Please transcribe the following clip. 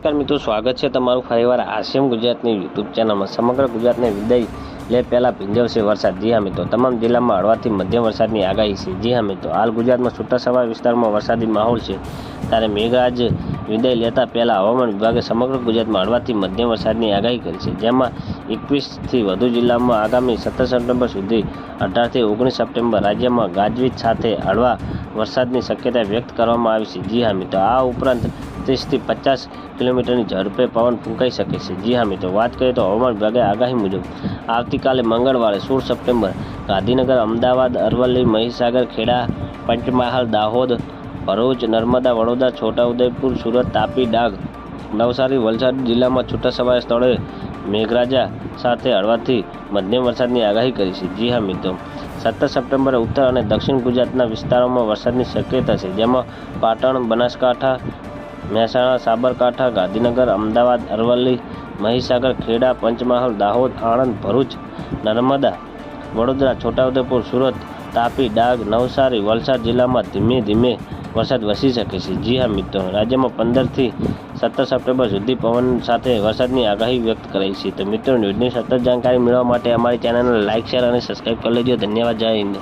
નમસ્કાર મિત્રો, સ્વાગત છે તમારું ફરીવાર આસિમ ગુજરાતની યુટ્યુબ ચેનલમાં. સમગ્ર ગુજરાતને વિદાય લે પહેલાં ભીંજવશે વરસાદ. જી હા મિત્રો, તમામ જિલ્લામાં હળવાથી મધ્યમ વરસાદની આગાહી છે. જી હા મિત્રો, હાલ ગુજરાતમાં છૂટાછવાયા વિસ્તારમાં વરસાદી માહોલ છે. ત્યારે મેઘરાજ વિદાય લેતા પહેલાં હવામાન વિભાગે સમગ્ર ગુજરાતમાં હળવાથી મધ્યમ વરસાદની આગાહી કરી છે, જેમાં એકવીસથી વધુ જિલ્લામાં આગામી સત્તર સપ્ટેમ્બર સુધી અઢારથી ઓગણીસ સપ્ટેમ્બર રાજ્યમાં ગાજવીજ સાથે હળવા વરસાદની શક્યતા વ્યક્ત કરવામાં આવી છે. જી હા મિત્રો, આ ઉપરાંત ત્રીસથી પચાસ કિલોમીટરની ઝડપે પવન ફૂંકાઈ શકે છે. જી હા મિત્રો, વાત કરીએ તો હવામાન વિભાગે આગાહી મુજબ આવતીકાલે મંગળવારે સોળ સપ્ટેમ્બર ગાંધીનગર, અમદાવાદ, અરવલ્લી, મહીસાગર, ખેડા, પંચમહાલ, દાહોદ ભરૂચ, નર્મદા, વડોદરા છોટાઉદેપુર સુરત, તાપી, ડાંગ, નવસારી, વલસાડ જિલ્લામાં છૂટાછવાયા સ્થળે મેઘરાજા સાથે હળવાથી મધ્યમ વરસાદની આગાહી કરી છે. જી હા મિત્રો. સત્તર સપ્ટેમ્બરે ઉત્તર અને દક્ષિણ ગુજરાતના વિસ્તારોમાં વરસાદની શક્યતા છે, જેમાં પાટણ, બનાસકાંઠા, મહેસાણા, સાબરકાંઠા, ગાંધીનગર, અમદાવાદ, અરવલ્લી, મહીસાગર, ખેડા, પંચમહાલ, દાહોદ, આણંદ, ભરૂચ, નર્મદા, વડોદરા છોટાઉદેપુર સુરત, તાપી, ડાંગ, નવસારી, વલસાડ જિલ્લામાં ધીમે ધીમે વરસાદ વસી શકે છે. જી હા મિત્રો, રાજ્યમાં પંદરથી સત્તર સપ્ટેમ્બર સુધી પવન સાથે વરસાદની આગાહી વ્યક્ત કરાઈ છે. તો મિત્રો, ન્યૂઝની સતત જાણકારી મેળવવા માટે અમારી ચેનલને લાઇક શેર અને સબસ્ક્રાઈબ કરી લેજો. ધન્યવાદ. જય હિન્દ.